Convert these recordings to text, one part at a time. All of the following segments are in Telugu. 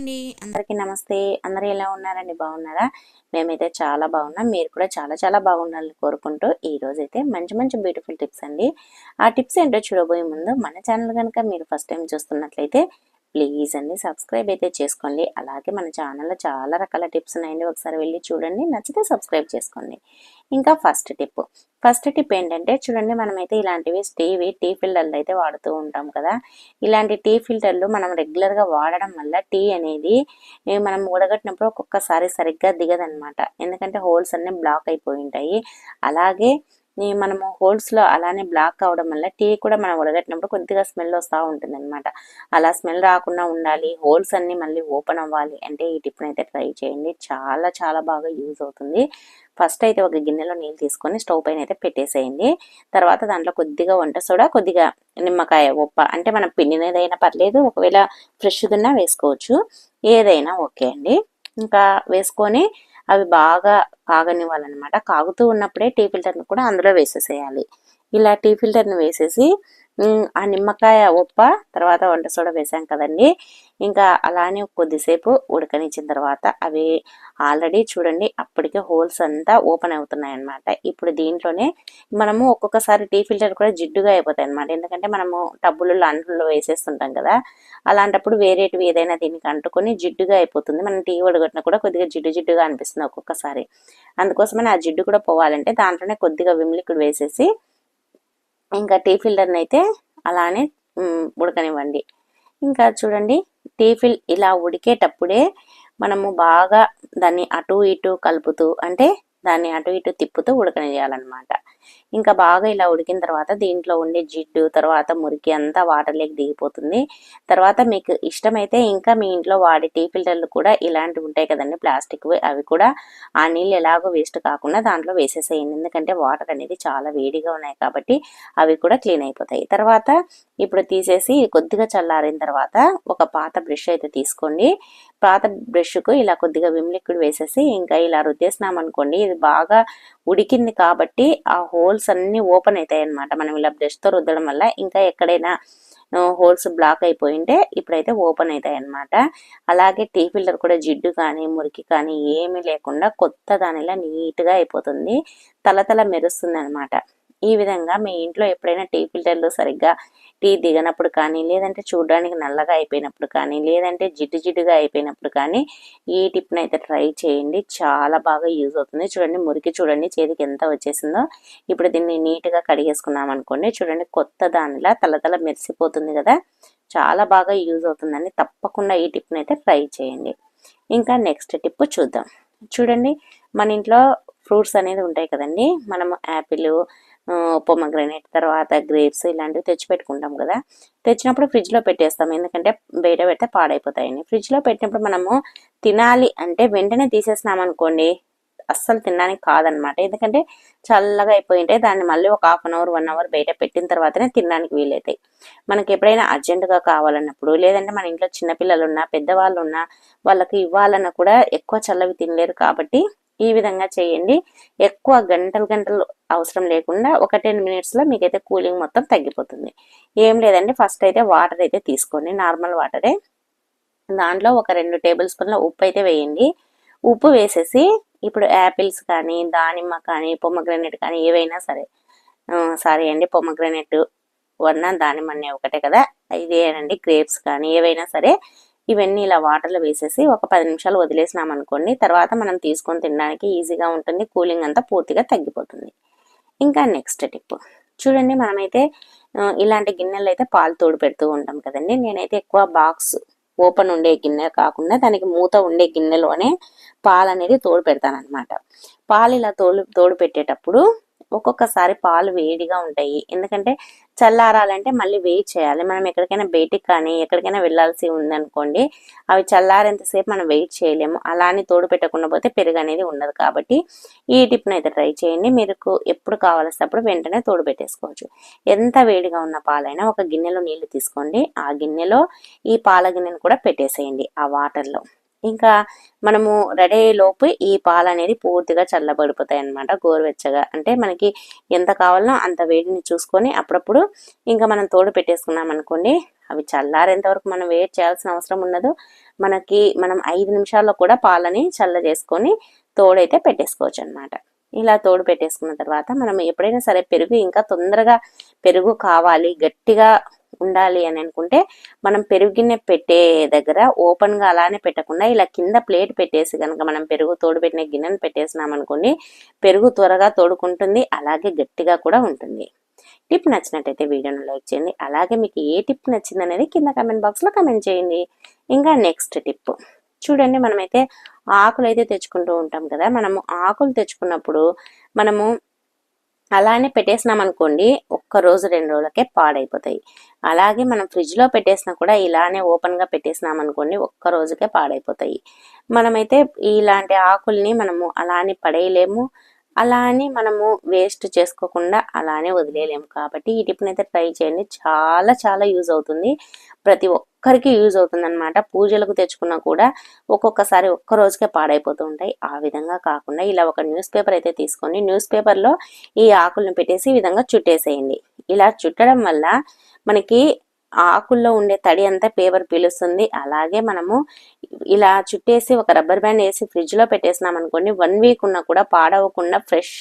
అండి. అందరికీ నమస్తే. అందరూ ఎలా ఉన్నారండి? బాగున్నారా? మేమైతే చాలా బాగున్నాం. మీరు కూడా చాలా చాలా బాగుండాలని కోరుకుంటూ ఈ రోజు అయితే మంచి మంచి బ్యూటిఫుల్ టిప్స్ అండి. ఆ టిప్స్ ఏంటో చూడబోయే ముందు మన ఛానల్ కనుక మీరు ఫస్ట్ టైం చూస్తున్నట్లయితే ప్లీజ్ అండి సబ్స్క్రైబ్ అయితే చేసుకోండి. అలాగే మన ఛానల్లో చాలా రకాల టిప్స్ ఉన్నాయండి. ఒకసారి వెళ్ళి చూడండి. నచ్చితే సబ్స్క్రైబ్ చేసుకోండి. ఇంకా ఫస్ట్ టిప్. ఫస్ట్ టిప్ ఏంటంటే చూడండి మనమైతే ఇలాంటివి టీవీ టీ ఫిల్టర్లు అయితే వాడుతూ ఉంటాం కదా. ఇలాంటి టీ ఫిల్టర్లు మనం రెగ్యులర్గా వాడడం వల్ల టీ అనేది మనం ఉడగట్టినప్పుడు ఒక్కొక్కసారి సరిగ్గా దిగదనమాట. ఎందుకంటే హోల్స్ అన్నీ బ్లాక్ అయిపోయి ఉంటాయి. అలాగే మనము హోల్స్లో అలానే బ్లాక్ అవడం వల్ల టీ కూడా మనం ఉడగట్టినప్పుడు కొద్దిగా స్మెల్ వస్తూ ఉంటుంది అనమాట అలా స్మెల్ రాకుండా ఉండాలి హోల్స్ అన్నీ మళ్ళీ ఓపెన్ అవ్వాలి అంటే ఈ టిప్ని అయితే ట్రై చేయండి. చాలా చాలా బాగా యూజ్ అవుతుంది. ఫస్ట్ అయితే ఒక గిన్నెలో నీళ్ళు తీసుకొని స్టవ్ పైన అయితే పెట్టేసేయండి. తర్వాత దాంట్లో కొద్దిగా వంట సోడా కొద్దిగా నిమ్మకాయ ఉప్ప అంటే మనం పిండినదైనా పర్లేదు ఒకవేళ ఫ్రెష్దున్నా వేసుకోవచ్చు. ఏదైనా ఓకే అండి. ఇంకా వేసుకొని అవి బాగా కాగనివ్వాలన్నమాట. కాగుతూ ఉన్నప్పుడే టీ ఫిల్టర్ని కూడా అందులో వేసేసేయాలి. ఇలా టీ ఫిల్టర్ని వేసేసి ఆ నిమ్మకాయ ఉప్ప తర్వాత వంట సోడా వేసాం కదండి. ఇంకా అలానే కొద్దిసేపు ఉడకనిచ్చిన తర్వాత అవి ఆల్రెడీ చూడండి అప్పటికే హోల్స్ అంతా ఓపెన్ అవుతున్నాయి అన్నమాట ఇప్పుడు దీంట్లోనే మనము ఒక్కొక్కసారి టీ ఫిల్టర్ కూడా జిడ్డుగా అయిపోతాయి అనమాట ఎందుకంటే మనము టబ్బులు అంట్లో వేసేస్తుంటాం కదా అలాంటప్పుడు వేరేటివి ఏదైనా దీనికి అంటుకొని జిడ్డుగా అయిపోతుంది. మనం టీ వడగొట్టిన కూడా కొద్దిగా జిడ్డు జిడ్డుగా అనిపిస్తుంది ఒక్కొక్కసారి. అందుకోసమని ఆ జిడ్డు కూడా పోవాలంటే దాంట్లోనే కొద్దిగా విమ్ లిక్విడ్ వేసేసి ఇంకా టీ ఫిల్టర్ని అయితే అలానే ఉడకనివ్వండి. ఇంకా చూడండి టీ ఫిల్ ఇలా ఉడికేటప్పుడే మనము బాగా దాన్ని అటు ఇటు కలుపుతూ అంటే దాన్ని అటు ఇటు తిప్పుతూ ఉడకనియాలన్నమాట ఇంకా బాగా ఇలా ఉడికిన తర్వాత దీంట్లో ఉండే జిడ్డు తర్వాత మురికి అంతా వాటర్లోకి దిగిపోతుంది. తర్వాత మీకు ఇష్టమైతే ఇంకా మీ ఇంట్లో వాడే టీ ఫిల్టర్లు కూడా ఇలాంటివి ఉంటాయి కదండి ప్లాస్టిక్ అవి కూడా ఆ నీళ్ళు ఎలాగో వేస్ట్ కాకుండా దాంట్లో వేసేసేయండి. ఎందుకంటే వాటర్ అనేది చాలా వేడిగా ఉన్నాయి కాబట్టి అవి కూడా క్లీన్ అయిపోతాయి. తర్వాత ఇప్పుడు తీసేసి కొద్దిగా చల్లారిన తర్వాత ఒక పాత బ్రష్ అయితే తీసుకోండి. పాత బ్రష్కు ఇలా కొద్దిగా విమ్ లిక్విడ్ వేసేసి ఇంకా ఇలా రుద్దేసినాం అనుకోండి ఇది బాగా ఉడికింది కాబట్టి ఆ హోల్స్ అన్ని ఓపెన్ అవుతాయి అనమాట మనం ఇలా బ్రష్తో రుద్దడం వల్ల ఇంకా ఎక్కడైనా హోల్స్ బ్లాక్ అయిపోయింటే ఇప్పుడైతే ఓపెన్ అవుతాయి అనమాట అలాగే టీ ఫిల్టర్ కూడా జిడ్డు కానీ మురికి కానీ ఏమీ లేకుండా కొత్త దానిలా నీట్గా అయిపోతుంది. తలతల మెరుస్తుంది అనమాట ఈ విధంగా మీ ఇంట్లో ఎప్పుడైనా టీ ఫిల్టర్లు సరిగ్గా టీ దిగనప్పుడు కానీ లేదంటే చూడడానికి నల్లగా అయిపోయినప్పుడు కానీ లేదంటే జిడ్డు జిడ్డుగా అయిపోయినప్పుడు కానీ ఈ టిప్ని అయితే ట్రై చేయండి. చాలా బాగా యూజ్ అవుతుంది. చూడండి మురికి చూడండి చేతికి ఎంత వచ్చేసిందో. ఇప్పుడు దీన్ని నీట్గా కడిగేసుకున్నాం అనుకోండి. చూడండి కొత్త దానిలా తలతల మెరిసిపోతుంది కదా. చాలా బాగా యూజ్ అవుతుందని తప్పకుండా ఈ టిప్ని అయితే ట్రై చేయండి. ఇంకా నెక్స్ట్ టిప్ చూద్దాం. చూడండి మన ఇంట్లో ఫ్రూట్స్ అనేది ఉంటాయి కదండి. మనము యాపిల్ పొమగ్రనేట్ తర్వాత గ్రేప్స్ ఇలాంటివి తెచ్చి పెట్టుకుంటాం కదా. తెచ్చినప్పుడు ఫ్రిడ్జ్లో పెట్టేస్తాం. ఎందుకంటే బయట పెడితే పాడైపోతాయని. ఫ్రిడ్జ్లో పెట్టినప్పుడు మనము తినాలి అంటే వెంటనే తీసేసినాం అనుకోండి అస్సలు తినడానికి కాదనమాట. ఎందుకంటే చల్లగా అయిపోయి ఉంటే దాన్ని మళ్ళీ ఒక half an hour one hour బయట పెట్టిన తర్వాతనే తినడానికి వీలవుతాయి మనకి ఎప్పుడైనా అర్జెంటుగా కావాలన్నప్పుడు లేదంటే మన ఇంట్లో చిన్నపిల్లలు ఉన్నా పెద్దవాళ్ళు ఉన్నా వాళ్ళకి ఇవ్వాలన్నా కూడా ఎక్కువ చల్లవి తినలేరు కాబట్టి ఈ విధంగా చేయండి. ఎక్కువ గంటలు గంటలు అవసరం లేకుండా ఒక టెన్ మినిట్స్లో మీకైతే కూలింగ్ మొత్తం తగ్గిపోతుంది. ఏం లేదండి ఫస్ట్ అయితే వాటర్ అయితే తీసుకోండి నార్మల్ వాటరే. దాంట్లో ఒక రెండు టేబుల్ స్పూన్ల ఉప్పు అయితే వేయండి. ఉప్పు వేసేసి ఇప్పుడు యాపిల్స్ కానీ దానిమ్మ కానీ పొమ్మగ్రనేట్ కానీ ఏవైనా సరే సారీ అండి పొమ్మగ్రనేట్ వన్న దానిమ్మ అనే ఒకటే కదా. ఇదేనండి గ్రేప్స్ కానీ ఏవైనా సరే ఇవన్నీ ఇలా వాటర్లో వేసేసి ఒక పది నిమిషాలు వదిలేసినాం అనుకోండి తర్వాత మనం తీసుకొని తినడానికి ఈజీగా ఉంటుంది కూలింగ్ అంతా పూర్తిగా తగ్గిపోతుంది. ఇంకా నెక్స్ట్ టిప్ చూడండి మనమైతే ఇలాంటి గిన్నెలు అయితే పాలు తోడు పెడుతూ ఉంటాం కదండి. నేనైతే ఎక్కువ బాక్స్ ఓపెన్ ఉండే గిన్నె కాకుండా దానికి మూత ఉండే గిన్నెలోనే పాలు అనేది తోడు పెడతాను అనమాట పాలు ఇలా తోడు తోడు పెట్టేటప్పుడు ఒక్కొక్కసారి పాలు వేడిగా ఉంటాయి. ఎందుకంటే చల్లారాలంటే మళ్ళీ వెయిట్ చేయాలి. మనం ఎక్కడికైనా బయటికి కానీ ఎక్కడికైనా వెళ్ళాల్సి ఉందనుకోండి అవి చల్లారేంతసేపు మనం వెయిట్ చేయలేము. అలా అని తోడు పెట్టకుండా పోతే పెరుగు అనేది ఉండదు కాబట్టి ఈ టిప్ని అయితే ట్రై చేయండి. మీకు ఎప్పుడు కావాల్సినప్పుడు వెంటనే తోడు పెట్టేసుకోవచ్చు. ఎంత వేడిగా ఉన్న పాలైనా ఒక గిన్నెలో నీళ్ళు తీసుకోండి. ఆ గిన్నెలో ఈ పాల గిన్నెను కూడా పెట్టేసేయండి ఆ వాటర్లో. ఇంకా మనము రెడీ అయ్యే లోపు ఈ పాలు అనేది పూర్తిగా చల్లబడిపోతాయి అన్నమాట గోరువెచ్చగా. అంటే మనకి ఎంత కావాలనో అంత వేడిని చూసుకొని అప్పుడప్పుడు ఇంకా మనం తోడు పెట్టేసుకున్నాం అనుకోండి అవి చల్లారేంత వరకు మనం వెయిట్ చేయాల్సిన అవసరం ఉండదు. మనకి మనం ఐదు నిమిషాల్లో కూడా పాలని చల్ల చేసుకొని తోడైతే పెట్టేసుకోవచ్చు అనమాట ఇలా తోడు పెట్టేసుకున్న తర్వాత మనం ఎప్పుడైనా సరే పెరుగు ఇంకా తొందరగా పెరుగు కావాలి గట్టిగా ఉండాలి అని అనుకుంటే మనం పెరుగు గిన్నె పెట్టే దగ్గర ఓపెన్గా అలానే పెట్టకుండా ఇలా కింద ప్లేట్ పెట్టేసి కనుక మనం పెరుగు తోడు పెట్టిన గిన్నెను పెట్టేసినాం అనుకోండి పెరుగు త్వరగా తోడుకుంటుంది అలాగే గట్టిగా కూడా ఉంటుంది. టిప్ నచ్చినట్టయితే వీడియోను లైక్ చేయండి. అలాగే మీకు ఏ టిప్ నచ్చింది అనేది కింద కమెంట్ బాక్స్లో కమెంట్ చేయండి. ఇంకా నెక్స్ట్ టిప్. చూడండి మనమైతే ఆకులు అయితే తెచ్చుకుంటూ ఉంటాం కదా మనము ఆకులు తెచ్చుకున్నప్పుడు మనము అలానే పెట్టేసినాం అనుకోండి ఒక్క రోజు రెండు రోజులకే పాడైపోతాయి. అలాగే మనం ఫ్రిడ్జ్లో పెట్టేసినా కూడా ఇలానే ఓపెన్గా పెట్టేసినాం అనుకోండి ఒక్క రోజుకే పాడైపోతాయి. మనమైతే ఇలాంటి ఆకుల్ని మనము అలానే పడేయలేము. అలానే మనము వేస్ట్ చేసుకోకుండా అలానే వదిలేయలేము. కాబట్టి ఈ టిప్ని అయితే ట్రై చేయండి. చాలా చాలా యూజ్ అవుతుంది. ప్రతి ఒక్కరికి యూజ్ అవుతుంది అనమాట పూజలకు తెచ్చుకున్నా కూడా ఒక్కొక్కసారి ఒక్క రోజుకే పాడైపోతూ ఉంటాయి. ఆ విధంగా కాకుండా ఇలా ఒక న్యూస్ పేపర్ అయితే తీసుకొని న్యూస్ పేపర్లో ఈ ఆకులను పెట్టేసి ఈ విధంగా చుట్టేసేయండి. ఇలా చుట్టడం వల్ల మనకి ఆకుల్లో ఉండే తడి అంతా పేపర్ పీలుస్తుంది. అలాగే మనము ఇలా చుట్టేసి ఒక రబ్బర్ బ్యాండ్ వేసి ఫ్రిడ్జ్లో పెట్టేసినాం అనుకోండి వన్ వీక్ ఉన్నా కూడా పాడవకుండా ఫ్రెష్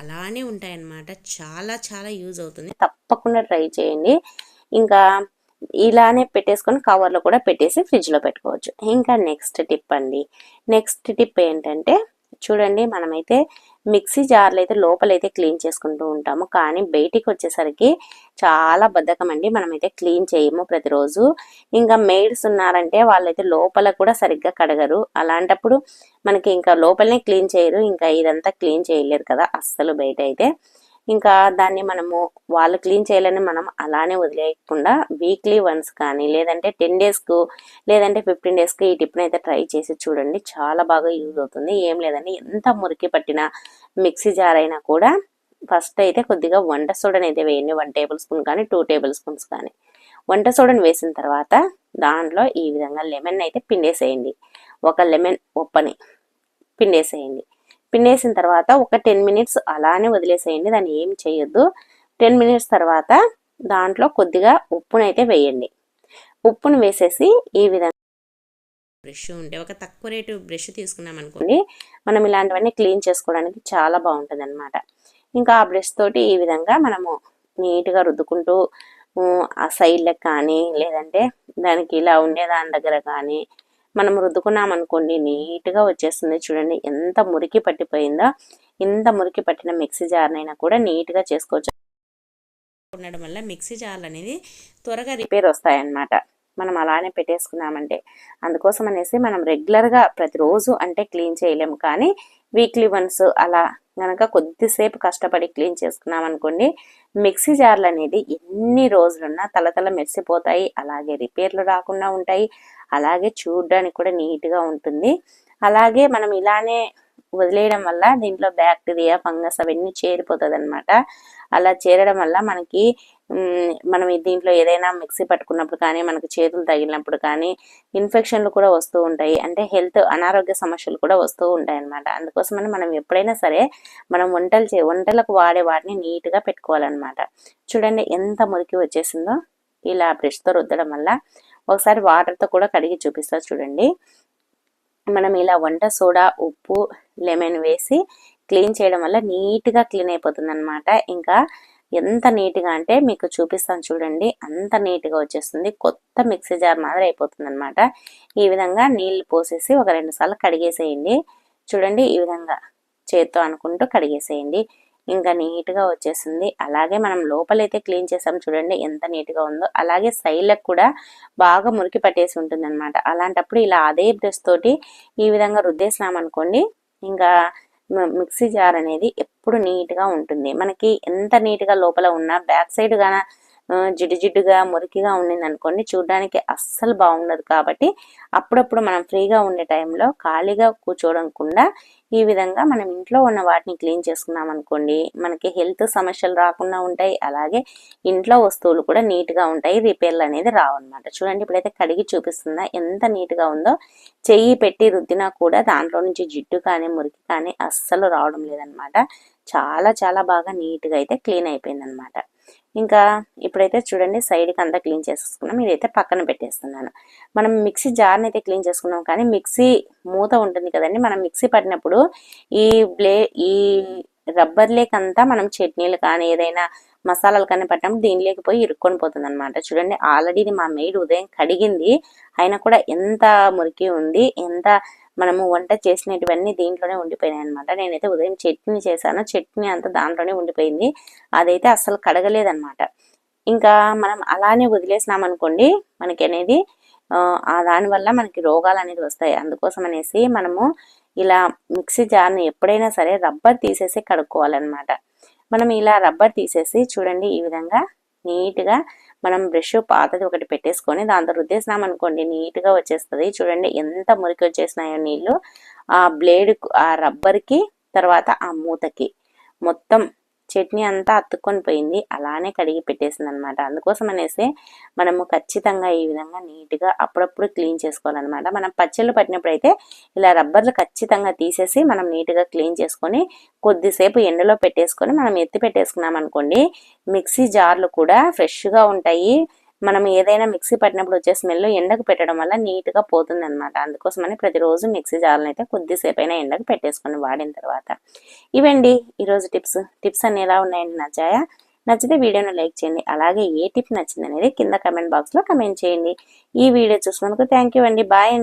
అలానే ఉంటాయన్నమాట. చాలా చాలా యూజ్ అవుతుంది. తప్పకుండా ట్రై చేయండి. ఇంకా ఇలానే పెట్టేసుకొని కవర్లో కూడా పెట్టేసి ఫ్రిడ్జ్లో పెట్టుకోవచ్చు. ఇంకా నెక్స్ట్ టిప్ అండి. నెక్స్ట్ టిప్ ఏంటంటే చూడండి మనమైతే మిక్సీ జార్లు అయితే లోపలైతే క్లీన్ చేసుకుంటూ ఉంటాము. కానీ బయటికి వచ్చేసరికి చాలా బద్ధకం అండి. మనమైతే క్లీన్ చేయము ప్రతిరోజు. ఇంకా మెయిడ్స్ ఉన్నారంటే వాళ్ళైతే లోపల కూడా సరిగ్గా కడగరు. అలాంటప్పుడు మనకి ఇంకా లోపలనే క్లీన్ చేయరు. ఇంకా ఇదంతా క్లీన్ చేయలేరు కదా అస్సలు బయట అయితే. ఇంకా దాన్ని మనము వాళ్ళు క్లీన్ చేయాలని మనం అలానే వదిలేయకుండా వీక్లీ వన్స్ కానీ లేదంటే టెన్ డేస్కు లేదంటే ఫిఫ్టీన్ డేస్కి ఈ టిప్ని అయితే ట్రై చేసి చూడండి. చాలా బాగా యూజ్ అవుతుంది. ఏం లేదండి. ఎంత మురికి పట్టిన మిక్సీ జార్ అయినా కూడా ఫస్ట్ అయితే కొద్దిగా వంట సోడని అయితే వేయండి. వన్ టేబుల్ స్పూన్ కానీ టూ టేబుల్ స్పూన్స్ కానీ. వంట సోడని వేసిన తర్వాత దాంట్లో ఈ విధంగా లెమన్ అయితే పిండేసేయండి. ఒక లెమన్ ఉప్పని పిండేసేయండి. పిండేసిన తర్వాత ఒక టెన్ మినిట్స్ అలానే వదిలేసేయండి దాన్ని ఏం చేయొద్దు. టెన్ మినిట్స్ తర్వాత దాంట్లో కొద్దిగా ఉప్పునైతే వేయండి. ఉప్పును వేసేసి ఈ విధంగా బ్రష్ ఉంటే ఒక తక్కువ రేటు బ్రష్ తీసుకున్నాం అనుకోండి మనం ఇలాంటివన్నీ క్లీన్ చేసుకోవడానికి చాలా బాగుంటుంది అనమాట ఇంకా ఆ బ్రష్ తోటి ఈ విధంగా మనము నీట్గా రుద్దుకుంటూ ఆ సైడ్లకు కానీ లేదంటే దానికి ఇలా ఉండే దాని దగ్గర కానీ మనం రుద్దుకున్నాం అనుకోండి నీట్గా వచ్చేస్తుంది. చూడండి ఎంత మురికి పట్టిపోయిందో ఇంత మురికి పట్టిన మిక్సీ జార్నైనా కూడా నీట్గా చేసుకోవచ్చు. ఉండడం వల్ల మిక్సీ జార్లు అనేది త్వరగా రిపేర్ వస్తాయన్నమాట. మనం అలానే పెట్టేసుకున్నామంటే. అందుకోసం అనేసి మనం రెగ్యులర్గా ప్రతిరోజు అంటే క్లీన్ చేయలేము. కానీ వీక్లీ వన్స్ అలా కనుక కొద్దిసేపు కష్టపడి క్లీన్ చేసుకున్నాం అనుకోండి మిక్సీ జార్లు అనేది ఎన్ని రోజులున్నా తలతల మెరిసిపోతాయి. అలాగే రిపేర్లు రాకుండా ఉంటాయి. అలాగే చూడడానికి కూడా నీట్గా ఉంటుంది. అలాగే మనం ఇలానే వదిలేయడం వల్ల దీంట్లో బ్యాక్టీరియా ఫంగస్ అవన్నీ చేరిపోతుంది అనమాట అలా చేరడం వల్ల మనకి మనం దీంట్లో ఏదైనా మిక్సీ పట్టుకున్నప్పుడు కానీ మనకి చేతులు తగిలినప్పుడు కానీ ఇన్ఫెక్షన్లు కూడా వస్తూ ఉంటాయి. అంటే హెల్త్ అనారోగ్య సమస్యలు కూడా వస్తూ ఉంటాయి అనమాట అందుకోసమని మనం ఎప్పుడైనా సరే మనం వంటలు చే వంటలకు వాడే వాటిని నీట్గా పెట్టుకోవాలన్నమాట. చూడండి ఎంత మురికి వచ్చేసిందో. ఇలా బ్రష్తో రుద్దడం వల్ల ఒకసారి వాటర్తో కూడా కడిగి చూపిస్తా చూడండి. మనం ఇలా వంట సోడా ఉప్పు లెమన్ వేసి క్లీన్ చేయడం వల్ల నీట్గా క్లీన్ అయిపోతుంది అనమాట ఇంకా ఎంత నీట్గా అంటే మీకు చూపిస్తాను చూడండి. అంత నీట్గా వచ్చేస్తుంది. కొత్త మిక్సీ జార్ మాదిరి అయిపోతుంది అనమాట ఈ విధంగా నీళ్ళు పోసేసి ఒక రెండు సార్లు కడిగేసేయండి. చూడండి ఈ విధంగా చేత్తో అనుకుంటూ కడిగేసేయండి. ఇంకా నీట్గా వచ్చేసింది. అలాగే మనం లోపలైతే క్లీన్ చేసాం చూడండి ఎంత నీట్గా ఉందో. అలాగే సైడ్లకు కూడా బాగా మురికి పట్టేసి ఉంటుంది అనమాట అలాంటప్పుడు ఇలా అదే బ్రష్ తోటి ఈ విధంగా రుద్దేసినాం అనుకోండి ఇంకా మిక్సీ జార్ అనేది ఎప్పుడు నీట్గా ఉంటుంది. మనకి ఎంత నీట్గా లోపల ఉన్నా బ్యాక్ సైడ్ గాన జిడ్డు జిడ్డుగా మురికిగా ఉండింది అనుకోండి చూడడానికి అస్సలు బాగుండదు కాబట్టి అప్పుడప్పుడు మనం ఫ్రీగా ఉండే టైంలో ఖాళీగా కూర్చోడకుండా ఈ విధంగా మనం ఇంట్లో ఉన్న వాటిని క్లీన్ చేసుకున్నాం అనుకోండి మనకి హెల్త్ సమస్యలు రాకుండా ఉంటాయి. అలాగే ఇంట్లో వస్తువులు కూడా నీట్గా ఉంటాయి. రిపేర్లు అనేది రావన్నమాట. చూడండి ఇప్పుడైతే కడిగి చూపిస్తుందా ఎంత నీట్గా ఉందో. చెయ్యి పెట్టి రుద్దినా కూడా దాంట్లో నుంచి జిడ్డు కానీ మురికి కానీ అస్సలు రావడం లేదనమాట చాలా చాలా బాగా నీట్గా అయితే క్లీన్ అయిపోయింది ఇంకా ఇప్పుడైతే చూడండి సైడ్కి అంతా క్లీన్ చేసేసుకున్నాం. ఇదైతే పక్కన పెట్టేస్తున్నాను. మనం మిక్సీ జార్ని అయితే క్లీన్ చేసుకున్నాం. కానీ మిక్సీ మూత ఉంటుంది కదండి. మనం మిక్సీ పట్టినప్పుడు ఈ బ్లే ఈ రబ్బర్ లేకంతా మనం చట్నీలు కానీ ఏదైనా మసాలాలు కానీ పట్టినప్పుడు దీనిలోకి పోయి ఇరుక్కొని పోతుంది అనమాట చూడండి ఆల్రెడీ ఇది మా మెయిడ్ ఉదయం కడిగింది. అయినా కూడా ఎంత మురికి ఉంది ఎంత మనము వంట చేసినటువన్నీ దీంట్లోనే ఉండిపోయినాయి అనమాట నేనైతే ఉదయం చట్నీ చేశాను. చట్నీ అంతా దాంట్లోనే ఉండిపోయింది. అదైతే అస్సలు కడగలేదనమాట ఇంకా మనం అలానే వదిలేసినాం అనుకోండి మనకి అనేది ఆ, ఆ దానివల్ల మనకి రోగాలు అనేది వస్తాయి. అందుకోసం అనేసి మనము ఇలా మిక్సీ జార్ని ఎప్పుడైనా సరే రబ్బర్ తీసేసి కడుక్కోవాలన్నమాట. మనం ఇలా రబ్బర్ తీసేసి చూడండి ఈ విధంగా నీట్గా మనం బ్రష్ పాతది ఒకటి పెట్టేసుకొని దాంతో రుద్దేసినాం అనుకోండి నీట్గా వచ్చేస్తుంది. చూడండి ఎంత మురికి వచ్చేసినాయో నీళ్ళు ఆ బ్లేడ్ ఆ రబ్బర్కి తర్వాత ఆ మూతకి. మొత్తం చట్నీ అంతా అతుక్కొని పోయింది. అలానే కడిగి పెట్టేసింది అనమాట అందుకోసం అనేసి మనము ఖచ్చితంగా ఈ విధంగా నీట్గా అప్పుడప్పుడు క్లీన్ చేసుకోవాలన్నమాట మనం పచ్చళ్ళు పట్టినప్పుడు అయితే ఇలా రబ్బర్లు ఖచ్చితంగా తీసేసి మనం నీట్గా క్లీన్ చేసుకొని కొద్దిసేపు ఎండలో పెట్టేసుకొని మనం ఎత్తి పెట్టేసుకున్నాం అనుకోండి మిక్సీ జార్లు కూడా ఫ్రెష్గా ఉంటాయి. మనం ఏదైనా మిక్సీ పట్టినప్పుడు వచ్చే స్మెల్ ఎండకు పెట్టడం వల్ల నీట్గా పోతుంది అనమాట అందుకోసమని ప్రతిరోజు మిక్సీ జార్లను అయితే కొద్దిసేపు అయినా ఎండకు పెట్టేసుకొని వాడిన తర్వాత. ఇవండి ఈరోజు టిప్స్. టిప్స్ అన్ని ఎలా ఉన్నాయండి నచ్చాయా? నచ్చితే వీడియోను లైక్ చేయండి. అలాగే ఏ టిప్ నచ్చింది అనేది కింద కమెంట్ బాక్స్లో కమెంట్ చేయండి. ఈ వీడియో చూసినందుకు థ్యాంక్ యూ అండి. బాయ్ అండి.